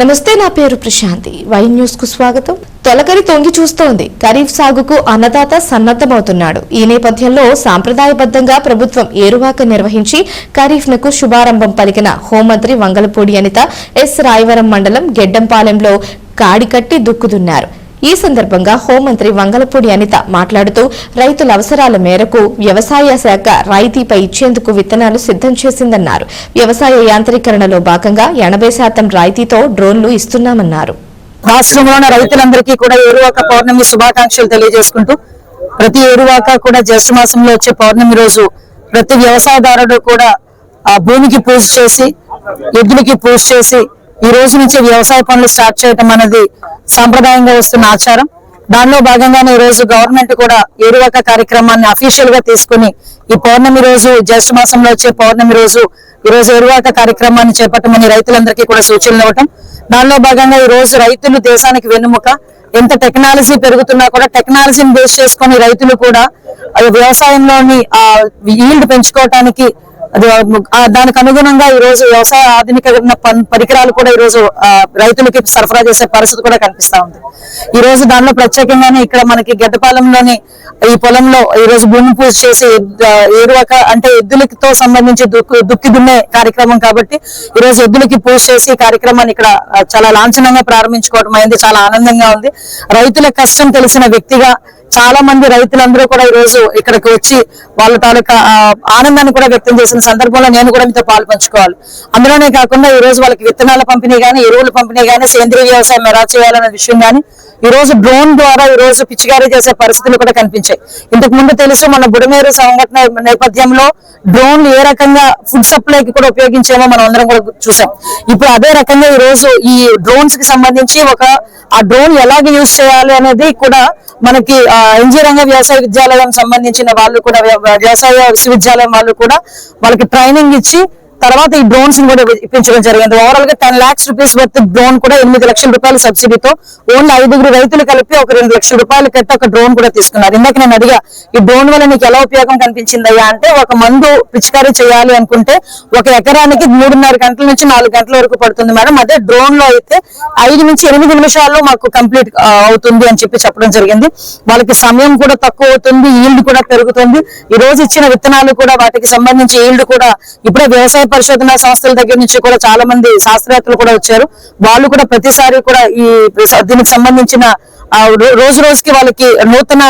నమస్తే నా పేరు ప్రశాంతి. వై న్యూస్కు స్వాగతం. తొలకరి తొంగి చూస్తోంది. ఖరీఫ్ సాగుకు అన్నదాత సన్నద్దమవుతున్నాడు ఈ నేపథ్యంలో సాంప్రదాయబద్ధంగా ప్రభుత్వం ఏరువాక నిర్వహించి ఖరీఫ్ నకు శుభారంభం పలికిన హోంమంత్రి వంగలపూడి అనిత ఎస్. రాయవరం మండలం గెడ్డంపాలెంలో కాడికట్టి దుక్కుదున్నారు. ఈ సందర్భంగా హోంమంత్రి వంగలపూడి అనిత మాట్లాడుతూ రైతుల అవసరాల మేరకు వ్యవసాయ శాఖ రాయితీపై ఇచ్చేందుకు విత్తనాలు సిద్ధం చేసిందన్నారు. వ్యవసాయ యాంత్రీకరణలో భాగంగా ఎనభై శాతం రాయితీతో డ్రోన్లు ఇస్తున్నామన్నారు. రాష్ట్రంలోని రైతులందరికీ కూడా ఏరువాక పౌర్ణమి శుభాకాంక్షలు తెలియజేసుకుంటూ ప్రతి ఏరువాక కూడా జ్యేష్ఠ మాసంలో వచ్చే పౌర్ణమి రోజు ప్రతి వ్యవసాయదారుడు కూడా ఆ భూమికి పూజ చేసి ఎద్దులకి పూజ చేసి ఈ రోజు నుంచి వ్యవసాయ పనులు స్టార్ట్ చేయటం అనేది సాంప్రదాయంగా వస్తున్న ఆచారం. దానిలో భాగంగానే ఈ రోజు గవర్నమెంట్ కూడా ఏరువాక కార్యక్రమాన్ని అఫీషియల్గా తీసుకుని ఈ పౌర్ణమి రోజు జ్యేష్ఠ మాసంలో వచ్చే పౌర్ణమి రోజు ఈ రోజు ఏరువాక కార్యక్రమాన్ని చేపట్టమని రైతులందరికీ కూడా సూచనలు ఇవ్వటం. దానిలో భాగంగా ఈ రోజు రైతులు దేశానికి వెన్నుముక. ఎంత టెక్నాలజీ పెరుగుతున్నా కూడా టెక్నాలజీని బేస్ చేసుకుని రైతులు కూడా వ్యవసాయంలోని ఆ ఈల్డ్ పెంచుకోవటానికి దానికి అనుగుణంగా ఈ రోజు వ్యవసాయ ఆధునికరణ పరికరాలు కూడా ఈ రోజు రైతులకి సరఫరా చేసే పరిస్థితి కూడా కనిపిస్తా ఉంది. ఈ రోజు దానిలో ప్రత్యేకంగానే ఇక్కడ మనకి గడ్డపాలెంలోని ఈ పొలంలో ఈ రోజు భూమి పూజ చేసి ఆ, ఏరువాక అంటే ఎద్దులతో సంబంధించి దుక్కి దున్నే కార్యక్రమం కాబట్టి ఈ రోజు ఎద్దులకి పూజ చేసి కార్యక్రమాన్ని ఇక్కడ చాలా లాంఛనంగా ప్రారంభించుకోవడం అయింది చాలా ఆనందంగా ఉంది. రైతుల కష్టం తెలిసిన వ్యక్తిగా చాలా మంది రైతులందరూ కూడా ఈ రోజు ఇక్కడికి వచ్చి వాళ్ళ తాలూకా ఆనందాన్ని కూడా వ్యక్తం చేసిన సందర్భంలో నేను కూడా మీతో పాలు పంచుకోవాలి. అందులోనే కాకుండా ఈ రోజు వాళ్ళకి విత్తనాల పంపిణీ కానీ ఎరువుల పంపిణీ కానీ సేంద్రీయ వ్యవసాయం ఎలా చేయాలనే విషయం కానీ ఈ రోజు డ్రోన్ ద్వారా ఈ రోజు పిచ్చికారీ చేసే పరిస్థితులు కూడా కనిపించాయి. ఇంతకు ముందు తెలుసు మన బుడమేరు సంఘటన నేపథ్యంలో డ్రోన్లు ఏ రకంగా ఫుడ్ సప్లైకి కూడా ఉపయోగించేమో మనం అందరం కూడా చూసాం. ఇప్పుడు అదే రకంగా ఈ రోజు ఈ డ్రోన్స్కి సంబంధించి ఒక ఆ డ్రోన్ ఎలాగ యూజ్ చేయాలి అనేది కూడా మనకి ఎన్జీ రంగ వ్యవసాయ విద్యాలయం సంబంధించిన వాళ్ళు కూడా వ్యవసాయ విశ్వవిద్యాలయం వాళ్ళు కూడా వాళ్ళకి ట్రైనింగ్ ఇచ్చి తర్వాత ఈ డ్రోన్స్ కూడా ఇప్పించడం జరిగింది. ఓవరాల్గా ten lakhs rupees worth drone కూడా ఎనిమిది లక్షల రూపాయల సబ్సిడీతో ఓన్లీ ఐదుగురు రైతులు కలిపి ఒక రెండు లక్షల రూపాయలు కట్టి ఒక డ్రోన్ కూడా తీసుకున్నారు. ఇందాక నేను అడిగా ఈ డ్రోన్ వల్ల నీకు ఎలా ఉపయోగం కనిపించిందయ్యా అంటే ఒక మందు పిచికారీ చేయాలి అనుకుంటే ఒక ఎకరానికి మూడున్నర గంటల నుంచి నాలుగు గంటల వరకు పడుతుంది మేడం. అదే డ్రోన్లో అయితే ఐదు నుంచి ఎనిమిది నిమిషాల్లో మాకు కంప్లీట్ అవుతుంది అని చెప్పి చెప్పడం జరిగింది. వాళ్ళకి సమయం కూడా తక్కువ అవుతుంది ఈల్డ్ కూడా పెరుగుతుంది. ఈ రోజు ఇచ్చిన విత్తనాలు కూడా వాటికి సంబంధించి ఈల్డ్ కూడా ఇప్పుడే వ్యవసాయ పరిశోధన సంస్థల దగ్గర నుంచి కూడా చాలా మంది శాస్త్రవేత్తలు కూడా వచ్చారు. వాళ్ళు కూడా ప్రతిసారి కూడా ఈ దీనికి సంబంధించిన రోజు రోజుకి వాళ్ళకి నూతన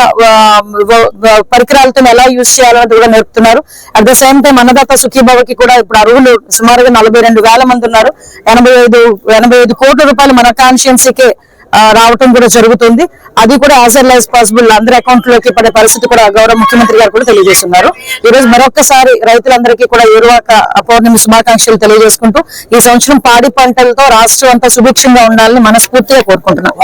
పరికరాలతో ఎలా యూజ్ చేయాలన్నది కూడా నేర్పుతున్నారు. At the same time Annadata సుఖీభావకి కూడా ఇప్పుడు అరువులు సుమారుగా నలభై రెండు వేల మంది ఉన్నారు. ఎనభై ఐదు ఎనభై ఐదు కోట్ల రూపాయలు మన కాన్షియన్సీకే రావటం కూడా జరుగుతుంది. అది కూడా యాజ్ ఎల్ యాజ్ పాసిబుల్ అందరి అకౌంట్లోకి పడే పరిస్థితి కూడా గౌరవ ముఖ్యమంత్రి గారు కూడా తెలియజేస్తున్నారు. ఈ రోజు మరొకసారి రైతులందరికీ కూడా ఏరువాక పౌర్ణమి శుభాకాంక్షలు తెలియజేసుకుంటూ ఈ సంవత్సరం పాడి పంటలతో రాష్ట్రం అంతా సుభిక్షంగా ఉండాలని మనస్ఫూర్తిగా కోరుకుంటున్నాం.